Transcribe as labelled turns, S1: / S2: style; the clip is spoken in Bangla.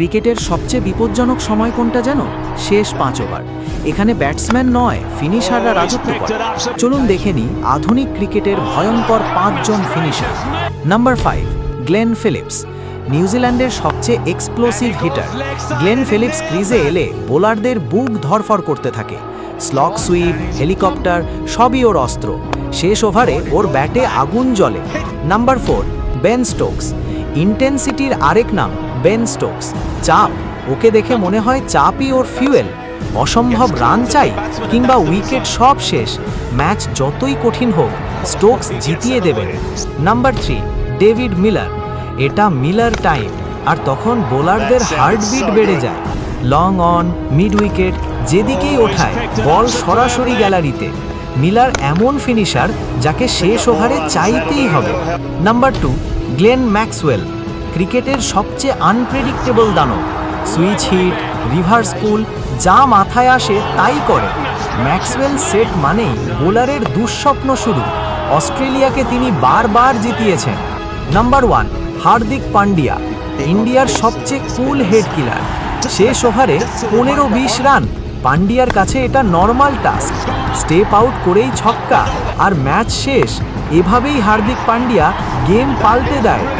S1: ক্রিকেটের সবচেয়ে বিপজ্জনক সময় কোনটা যেন? শেষ পাঁচ ওভার। এখানে ব্যাটসম্যান নয়, ফিনিশাররা রাজত্ব করে। চলুন দেখে নিই আধুনিক ক্রিকেটের ভয়ঙ্কর পাঁচজন finisher. Number five, Glenn Phillips. নিউজিল্যান্ডের সবচেয়ে এক্সপ্লোসিভ হিটার গ্লেন ফিলিপস ক্রিজে এলে বোলারদের বুক ধরফর করতে থাকে। স্লক সুইপ, হেলিকপ্টার, সবই ওর অস্ত্র। শেষ ওভারে ওর ব্যাটে আগুন জ্বলে। নাম্বার ফোর বেন স্টোকস ইন্টেন্সিটির আরেক নাম বেন স্টোকস চাপ, ওকে দেখে মনে হয় চাপই ওর ফিউয়েল অসম্ভব রান চাই, কিংবা উইকেট সব শেষ। ম্যাচ যতই কঠিন হোক স্টোকস জিতিয়ে দেবেন। নাম্বার থ্রি ডেভিড মিলার এটা মিলার টাইম আর তখন বোলারদের হার্টবিট বেড়ে যায়। লং অন মিড উইকেট যেদিকেই ওঠায় বল সরাসরি গ্যালারিতে মিলার এমন ফিনিশার যাকে শেষ ওভারে চাইতেই হবে। নাম্বার টু গ্লেন ম্যাক্সওয়েল ক্রিকেটের সবচেয়ে আনপ্রেডিক্টেবল দানব। সুইচ হিট রিভার্স পুল যা মাথায় আসে তাই করে। ম্যাক্সওয়েল সেট মানেই বোলারের দুঃস্বপ্ন শুরু। অস্ট্রেলিয়াকে তিনি বারবার জিতিয়েছেন। নাম্বার ওয়ান হার্দিক পান্ডিয়া, ইন্ডিয়ার সবচেয়ে কুল হেড কিলার শেষ ওভারে পনেরো বিশ রান। পান্ডিয়ার কাছে এটা নর্মাল টাস্ক স্টেপ আউট করেই ছক্কা। আর ম্যাচ শেষ। এভাবেই হার্দিক পান্ডিয়া গেম পাল্টে দেয়।